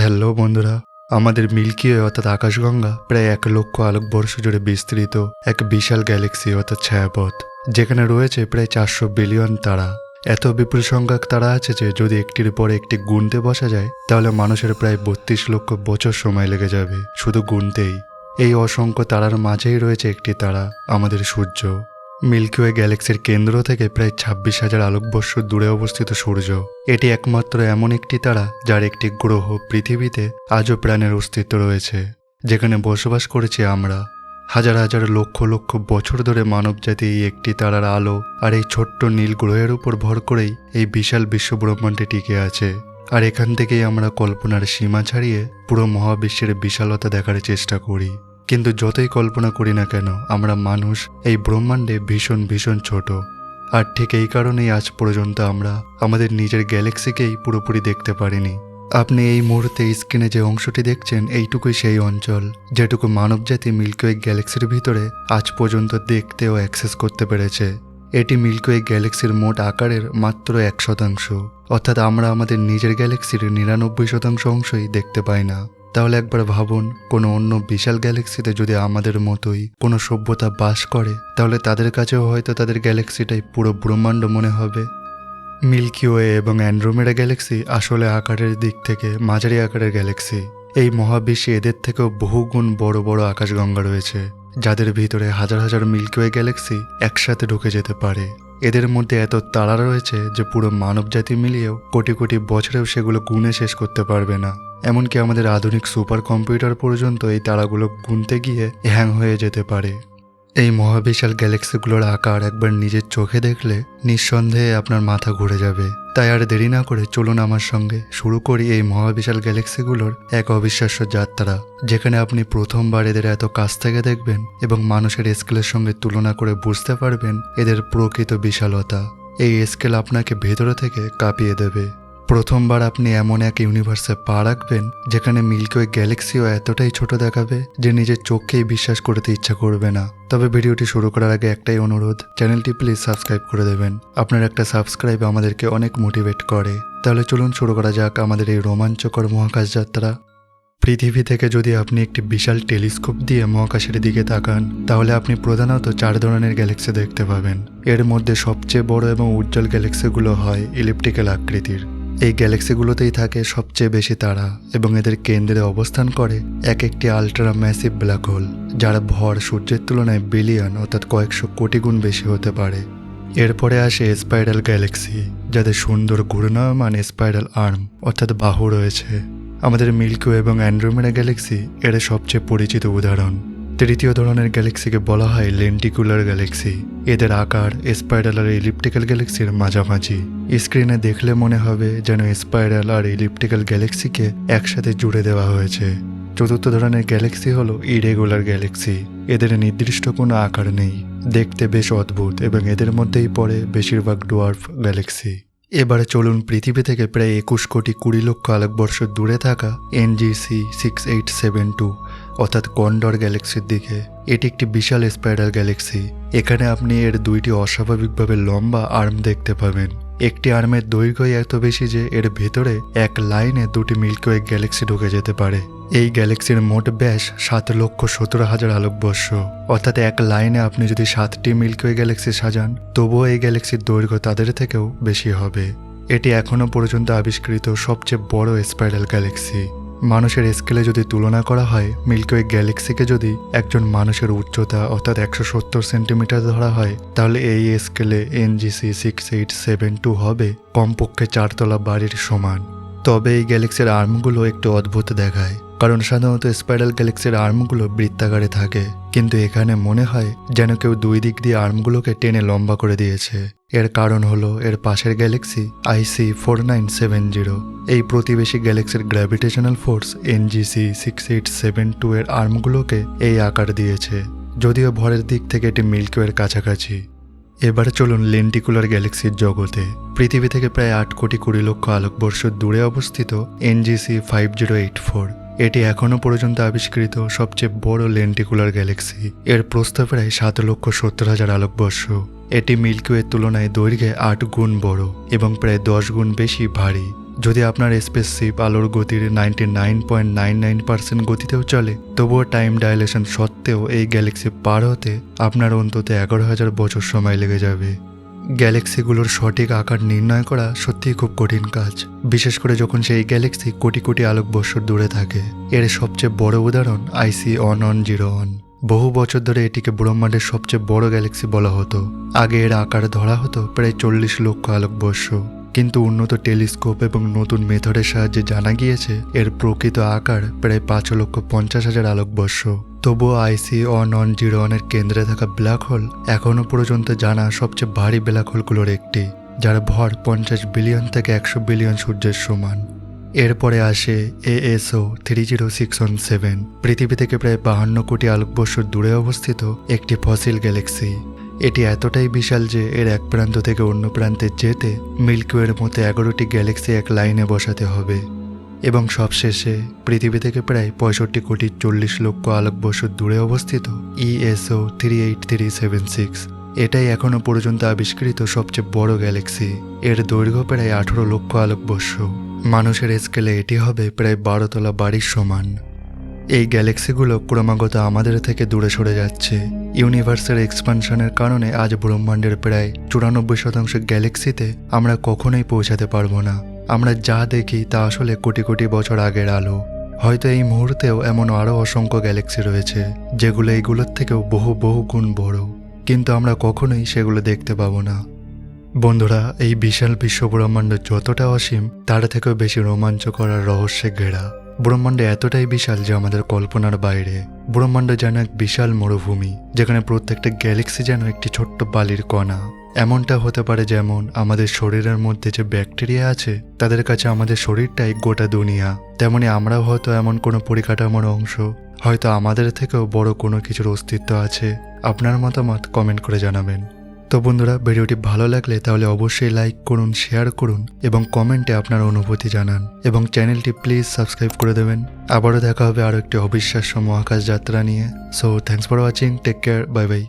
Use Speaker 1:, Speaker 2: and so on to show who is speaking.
Speaker 1: Hello বন্ধুরা, আমাদের milky way অর্থাৎ আকাশগঙ্গা প্রায় এক লক্ষ আলোকবর্ষ জুড়ে বিস্তৃত এক বিশাল গ্যালাক্সি অর্থাৎ ছায়াপথ, যেখানে রয়েছে প্রায় চারশো বিলিয়ন তারা। এত বিপুল সংখ্যক তারা আছে যে যদি একটির পরে একটি গুনতে বসা যায়, তাহলে মানুষের প্রায় বত্রিশ লক্ষ বছর সময় লেগে যাবে, শুধু গুনতেই। এই অসংখ্য তারার মাঝেই রয়েছে একটি তারা, আমাদের সূর্য। মিল্কিওয়ে গ্যালাক্সির কেন্দ্র থেকে প্রায় ছাব্বিশ হাজার আলোকবর্ষ দূরে অবস্থিত সূর্য। এটি একমাত্র এমন একটি তারা যার একটি গ্রহ পৃথিবীতে আজও প্রাণের অস্তিত্ব রয়েছে, যেখানে বসবাস করেছি আমরা। হাজার হাজার লক্ষ লক্ষ বছর ধরে মানবজাতি এই একটি তারার আলো আর এই ছোট্ট নীল গ্রহের উপর ভর করেই এই বিশাল বিশ্বব্রহ্মাণ্ডে টিকে আছে। আর এখান থেকেই আমরা কল্পনার সীমা ছাড়িয়ে পুরো মহাবিশ্বের বিশালতা দেখার চেষ্টা করি। কিন্তু যতই কল্পনা করি না কেন, আমরা মানুষ এই ব্রহ্মাণ্ডে ভীষণ ভীষণ ছোট। আর ঠিক এই কারণেই আজ পর্যন্ত আমরা আমাদের নিজের গ্যালাক্সিকেই পুরোপুরি দেখতে পারিনি। আপনি এই মুহূর্তে স্ক্রিনে যে অংশটি দেখছেন, এইটুকুই সেই অঞ্চল, যেটুকু মানবজাতি মিল্কওয়ে গ্যালাক্সির ভিতরে আজ পর্যন্ত দেখতে ও অ্যাক্সেস করতে পেরেছে। এটি মিল্কওয়ে গ্যালাক্সির মোট আকারের মাত্র এক শতাংশ, অর্থাৎ আমরা আমাদের নিজের গ্যালাক্সির নিরানব্বই শতাংশ অংশই দেখতে পাই না। তাহলে একবার ভাবুন, কোনো অন্য বিশাল গ্যালাক্সিতে যদি আমাদের মতোই কোনো সভ্যতা বাস করে, তাহলে তাদের কাছেও হয়তো তাদের গ্যালাক্সিটাই পুরো ব্রহ্মাণ্ড মনে হবে। মিল্কি ওয়ে এবং অ্যান্ড্রোমেডা গ্যালাক্সি আসলে আকারের দিক থেকে মাঝারি আকারের গ্যালাক্সি। এই মহাবিশ্বে এদের থেকেও বহুগুণ বড় বড় আকাশগঙ্গা রয়েছে, যাদের ভিতরে হাজার হাজার মিল্কিওয়ে গ্যালাক্সি একসাথে ঢুকে যেতে পারে। এদের মধ্যে এত তারা রয়েছে যে পুরো মানবজাতি মিলিয়েও কোটি কোটি বছরেও সেগুলো গুণে শেষ করতে পারবে না। এমনকি আমাদের আধুনিক সুপার কম্পিউটার পর্যন্ত এই তারাগুলো গুনতে গিয়ে হ্যাং হয়ে যেতে পারে। এই মহাবিশাল গ্যালাক্সিগুলোর আকার একবার নিজের চোখে দেখলে নিঃসন্দেহে আপনার মাথা ঘুরে যাবে। তাই আর দেরি না করে চলুন আমার সঙ্গে শুরু করি এই মহাবিশাল গ্যালাক্সিগুলোর এক অবিশ্বাস্য যাত্রা, যেখানে আপনি প্রথমবার এদের এত কাছ থেকে দেখবেন এবং মানুষের স্কেলের সঙ্গে তুলনা করে বুঝতে পারবেন এদের প্রকৃত বিশালতা। এই স্কেল আপনাকে ভেতরে থেকে কাঁপিয়ে দেবে। প্রথমবার আপনি এমন এক ইউনিভার্সে পা রাখবেন যেখানে মিল্কওয়ে গ্যালাক্সিও এতটাই ছোট দেখাবে যে নিজের চোখকেই বিশ্বাস করতে ইচ্ছা করবে না। তবে ভিডিওটি শুরু করার আগে একটাই অনুরোধ, চ্যানেলটি প্লিজ সাবস্ক্রাইব করে দেবেন। আপনার একটা সাবস্ক্রাইব আমাদেরকে অনেক মোটিভেট করে। তাহলে চলুন শুরু করা যাক আমাদের এই রোমাঞ্চকর মহাকাশ যাত্রা। পৃথিবী থেকে যদি আপনি একটি বিশাল টেলিস্কোপ দিয়ে মহাকাশের দিকে তাকান, তাহলে আপনি প্রধানত চার ধরনের গ্যালাক্সি দেখতে পাবেন। এর মধ্যে সবচেয়ে বড় এবং উজ্জ্বল গ্যালাক্সিগুলো হয় ইলেকট্রিক্যাল আকৃতির। এই গ্যালাক্সিগুলোতেই থাকে সবচেয়ে বেশি তারা এবং এদের কেন্দ্রে অবস্থান করে এক একটি আল্ট্রা ম্যাসিভ ব্ল্যাক হোল যার ভর সূর্যের তুলনায় বিলিয়ন অর্থাৎ কয়েকশো কোটি গুণ বেশি হতে পারে। এরপরে আসে স্পাইরাল গ্যালাক্সি যাদের সুন্দর ঘূর্ণায়মান স্পাইরাল আর্ম অর্থাৎ বাহু রয়েছে। আমাদের মিল্কো এবং অ্যান্ড্রোমেডা গ্যালাক্সি এর সবচেয়ে পরিচিত উদাহরণ। তৃতীয় ধরনের গ্যালাক্সিকে বলা হয় লেন্টিকুলার গ্যালাক্সি। এদের আকার স্পাইরাল আর ইলিপ্টিক্যাল গ্যালাক্সির মাঝামাঝি। স্ক্রিনে দেখলে মনে হবে যেন স্পাইরাল আর ইলিপ্টিক্যাল গ্যালাক্সিকে একসাথে জুড়ে দেওয়া হয়েছে। চতুর্থ ধরনের গ্যালাক্সি হলো ইরেগুলার গ্যালাক্সি। এদের নির্দিষ্ট কোনো আকার নেই। দেখতে বেশ অদ্ভুত এবং এদের মধ্যেই পড়ে বেশিরভাগ ডোয়ার্ফ গ্যালাক্সি। এবারে চলুন পৃথিবী থেকে প্রায় একুশ কোটি কুড়ি লক্ষ আলোকবর্ষ দূরে থাকা NGC six eight seven two অর্থাৎ কন্ডর গ্যালাক্সির দিকে, এটি একটি বিশাল স্পাইরাল গ্যালাক্সি এখানে আপনি এর দুইটি অস্বাভাবিকভাবে লম্বা আর্ম দেখতে পাবেন। একটি আর্মের দৈর্ঘ্যই এত বেশি যে এর ভেতরে এক লাইনে দুটি মিল্কওয়ে গ্যালাক্সি ঢুকে যেতে পারে। এই গ্যালাক্সির মোট ব্যাস সাত লক্ষ সতেরো হাজার আলোকবর্ষ। অর্থাৎ এক লাইনে আপনি যদি সাতটি মিল্কওয়ে গ্যালাক্সি সাজান, তবুও এই গ্যালাক্সির দৈর্ঘ্য তাদের থেকেও বেশি হবে। এটি এখনও পর্যন্ত আবিষ্কৃত সবচেয়ে বড় স্পাইরাল গ্যালাক্সি মানুষের স্কেলে যদি তুলনা করা হয় মিল্কওয়ে গ্যালাক্সিকে যদি একজন মানুষের উচ্চতা অর্থাৎ একশো সত্তর সেন্টিমিটার ধরা হয়, তাহলে এই স্কেলে NGC six eight seven two হবে, কমপক্ষে চারতলা বাড়ির সমান। তবে এই গ্যালাক্সির আর্মগুলো একটু অদ্ভুত দেখায়। কারণ সাধারণত স্পাইরাল গ্যালাক্সির আর্মগুলো বৃত্তাকারে থাকে। কিন্তু এখানে মনে হয় যেন কেউ দুই দিক দিয়ে আর্মগুলোকে টেনে লম্বা করে দিয়েছে। এর কারণ হলো এর পাশের galaxy IC four nine seven zero এই প্রতিবেশী গ্যালাক্সির gravitational force NGC six eight seven two এর আর্মগুলোকে এই আকার দিয়েছে। যদিও ভরের দিক থেকে এটি মিল্কওয়ের কাছাকাছি। এবার চলুন লেন্টিকুলার গ্যালাক্সির জগতে। পৃথিবী থেকে প্রায় আট কোটি কুড়ি লক্ষ আলোকবর্ষ দূরে অবস্থিত NGC five zero eight four এটি এখনও পর্যন্ত আবিষ্কৃত সবচেয়ে বড় লেন্টিকুলার গ্যালাক্সি। এর প্রস্থ প্রায় সাত লক্ষ সত্তর হাজার আলোকবর্ষ। এটি মিল্কিওয়ের তুলনায় দৈর্ঘ্যে আট গুণ বড় এবং প্রায় দশ গুণ বেশি ভারী। যদি আপনার স্পেসশিপ আলোর গতির ninety nine point nine nine percent গতিতেও চলে, তবুও টাইম ডাইলেশন সত্ত্বেও এই গ্যালাক্সি পার হতে আপনার অন্তত এগারো হাজার বছর সময় লেগে যাবে। গ্যালাক্সিগুলোর সঠিক আকার নির্ণয় করা সত্যিই খুব কঠিন কাজ। বিশেষ করে যখন সেই গ্যালাক্সি কোটি কোটি আলোকবর্ষ দূরে থাকে। এর সবচেয়ে বড় উদাহরণ IC one one zero one বহু বছর ধরে এটিকে ব্রহ্মাণ্ডের সবচেয়ে বড় গ্যালাক্সি বলা হতো। আগে এর আকার ধরা হতো প্রায় চল্লিশ লক্ষ আলোকবর্ষ। কিন্তু উন্নত টেলিস্কোপ এবং নতুন মেথডের সাহায্যে জানা গিয়েছে, এর প্রকৃত আকার প্রায় পাঁচ লক্ষ পঞ্চাশ হাজার আলোকবর্ষ। তবুও আইসি অন অন জিরো ওয়ানের কেন্দ্রে থাকা ব্ল্যাক হোল এখনও পর্যন্ত জানা সবচেয়ে ভারী ব্ল্যাক হোলগুলোর একটি, যার ভর পঞ্চাশ বিলিয়ন থেকে একশো বিলিয়ন সূর্যের সমান। এরপরে আসে ESO three zero six one seven, পৃথিবী থেকে প্রায় বাহান্ন কোটি আলোকবর্ষ দূরে অবস্থিত একটি ফসিল গ্যালাক্সি। এটি এতটাই বিশাল যে এর এক প্রান্ত থেকে অন্য প্রান্তে যেতে মিল্কওয়ের মতো এগারোটি গ্যালাক্সি এক লাইনে বসাতে হবে। এবং সবশেষে পৃথিবী থেকে প্রায় পঁয়ষট্টি কোটি চল্লিশ লক্ষ আলোকবর্ষ দূরে অবস্থিত ESO three eight three seven six এটাই এখনও পর্যন্ত আবিষ্কৃত সবচেয়ে বড় গ্যালাক্সি। এর দৈর্ঘ্য প্রায় আঠারো লক্ষ আলোকবর্ষ। মানুষের স্কেলে এটি হবে প্রায় বারোতলা বাড়ির সমান। এই গ্যালাক্সিগুলো ক্রমাগত আমাদের থেকে দূরে সরে যাচ্ছে। ইউনিভার্সের এক্সপানশনের কারণে আজ ব্রহ্মাণ্ডের প্রায় চুরানব্বই শতাংশ গ্যালাক্সিতে আমরা কখনোই পৌঁছাতে পারব না। আমরা যা দেখি তা আসলে কোটি কোটি বছর আগের আলো। হয়তো এই মুহূর্তেও এমন আরও অসংখ্য গ্যালাক্সি রয়েছে, যেগুলো এইগুলোর থেকেও বহু বহু গুণ বড়। কিন্তু আমরা কখনোই সেগুলো দেখতে পাবো না। বন্ধুরা, এই বিশাল বিশ্ব ব্রহ্মাণ্ড যতটা অসীম, তার থেকেও বেশি রোমাঞ্চকর আর রহস্যে ঘেরা। ব্রহ্মাণ্ড এতটাই বিশাল যে আমাদের কল্পনার বাইরে। ব্রহ্মাণ্ড যেন এক বিশাল মরুভূমি, যেখানে প্রত্যেকটা গ্যালাক্সি যেন একটি ছোট্ট বালির কণা। এমনটা হতে পারে যেমন আমাদের শরীরের মধ্যে যে ব্যাকটেরিয়া আছে, তাদের কাছে আমাদের শরীরটাই গোটা দুনিয়া। তেমনি আমরাও হয়তো এমন কোনো পরিকাঠামোর অংশ, হয়তো আমাদের থেকেও বড় কোনো কিছুর অস্তিত্ব আছে। আপনার মতামত কমেন্ট করে জানাবেন। তো বন্ধুরা, ভিডিওটি ভালো লাগলে তাহলে অবশ্যই লাইক করুন, শেয়ার করুন এবং কমেন্টে আপনার অনুভূতি জানান। এবং চ্যানেলটি প্লিজ সাবস্ক্রাইব করে দেবেন। আবারও দেখা হবে আরও একটি অবিশ্বাস্য মহাকাশ যাত্রা নিয়ে। So thanks for watching take care bye bye